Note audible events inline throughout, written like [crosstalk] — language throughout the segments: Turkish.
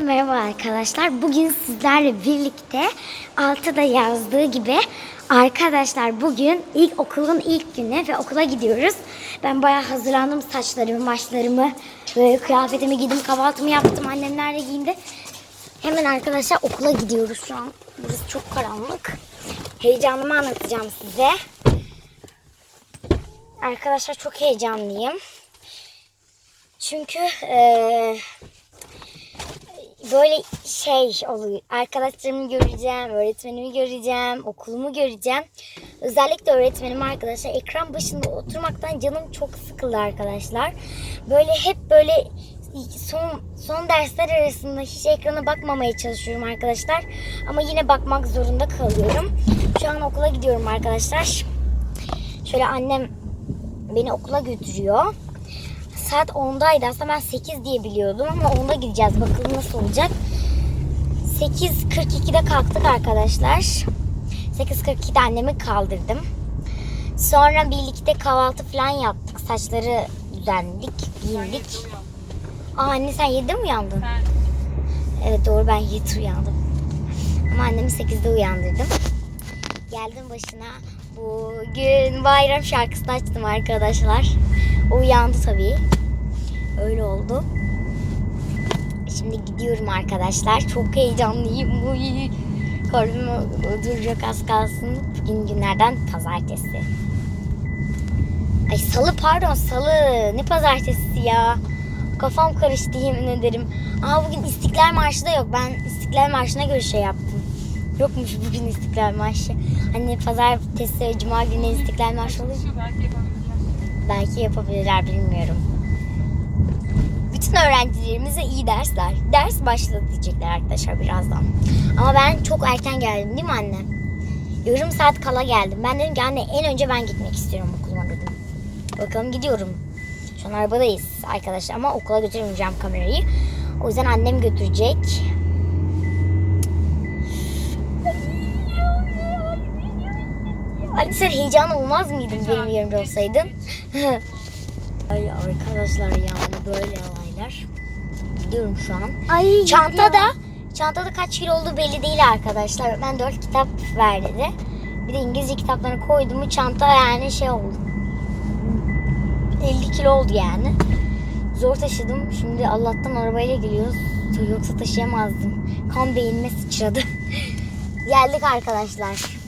Merhaba arkadaşlar. Bugün sizlerle birlikte altıda yazdığı gibi arkadaşlar bugün ilk okulun ilk günü ve okula gidiyoruz. Ben bayağı hazırlandım saçlarımı, maçlarımı, böyle kıyafetimi giydim, kahvaltımı yaptım. Annemler de giyindi. Hemen arkadaşlar okula gidiyoruz şu an. Burası çok karanlık. Heyecanımı anlatacağım size. Arkadaşlar çok heyecanlıyım. Çünkü eee böyle şey oluyor. Arkadaşlarımı göreceğim, öğretmenimi göreceğim, okulumu göreceğim. Özellikle öğretmenim arkadaşlar ekran başında oturmaktan canım çok sıkıldı arkadaşlar. Böyle hep böyle son son dersler arasında hiç ekrana bakmamaya çalışıyorum arkadaşlar. Ama yine bakmak zorunda kalıyorum. Şu an okula gidiyorum arkadaşlar. Şöyle annem beni okula götürüyor. Saat 10'daydı aslında ben 8 diye biliyordum ama 10'da gideceğiz bakalım nasıl olacak. 8.42'de kalktık arkadaşlar. 8.42'de annemi kaldırdım. Sonra birlikte kahvaltı falan yaptık. Saçları düzenledik, giyindik. Aa anne sen 7'de mi uyandın? Evet doğru ben 7 uyandım. Ama annemi 8'de uyandırdım. Geldim başına. Bugün bayram şarkısını açtım arkadaşlar. O uyandı tabii. Öyle oldu. Şimdi gidiyorum arkadaşlar. Çok heyecanlıyım. Uy. Kalbim duracak az kalsın. Bugün günlerden pazartesi. Ay salı pardon salı. Ne pazartesi ya. Kafam karıştı yemin ederim. Aa bugün İstiklal Marşı da yok. Ben İstiklal Marşı'na göre şey yaptım. Yokmuş bugün İstiklal Marşı. Hani pazartesi cuma günü İstiklal Marşı olur. Belki yapabilirler bilmiyorum. Bütün öğrencilerimize iyi dersler. Ders başladı diyecekler arkadaşlar birazdan. Ama ben çok erken geldim değil mi anne? Yarım saat kala geldim. Ben dedim ki anne en önce ben gitmek istiyorum okuluma dedim. Bakalım gidiyorum. Şu an arabadayız arkadaşlar ama okula götürmeyeceğim kamerayı. O yüzden annem götürecek. Anne sen heyecan olmaz mıydın benim yerimde olsaydın? [laughs] Ay arkadaşlar ya böyle olaylar. Gidiyorum şu an. Ay Çantada çantada kaç kilo olduğu belli değil arkadaşlar. Ben 4 kitap ver dedi. Bir de İngilizce kitaplarını koydum mu çanta yani şey oldu. 50 kilo oldu yani. Zor taşıdım. Şimdi Allah'tan arabayla geliyoruz. Yoksa taşıyamazdım. Kan beynime sıçradı. [laughs] Geldik arkadaşlar.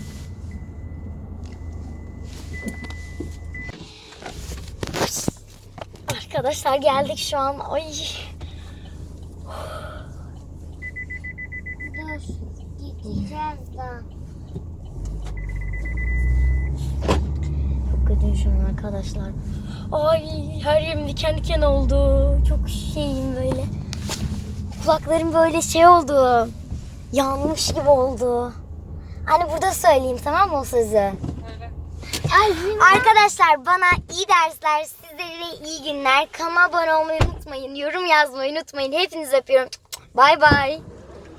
Arkadaşlar geldik şu an. Ay. Dur. Gideceğiz şu an arkadaşlar. Ay her yerim diken diken oldu. Çok şeyim böyle. Kulaklarım böyle şey oldu. Yanmış gibi oldu. Hani burada söyleyeyim tamam mı o sözü? Arkadaşlar bana iyi dersler, sizlere iyi günler. Kanalıma abone olmayı unutmayın, yorum yazmayı unutmayın. Hepinizi öpüyorum. Bay bay.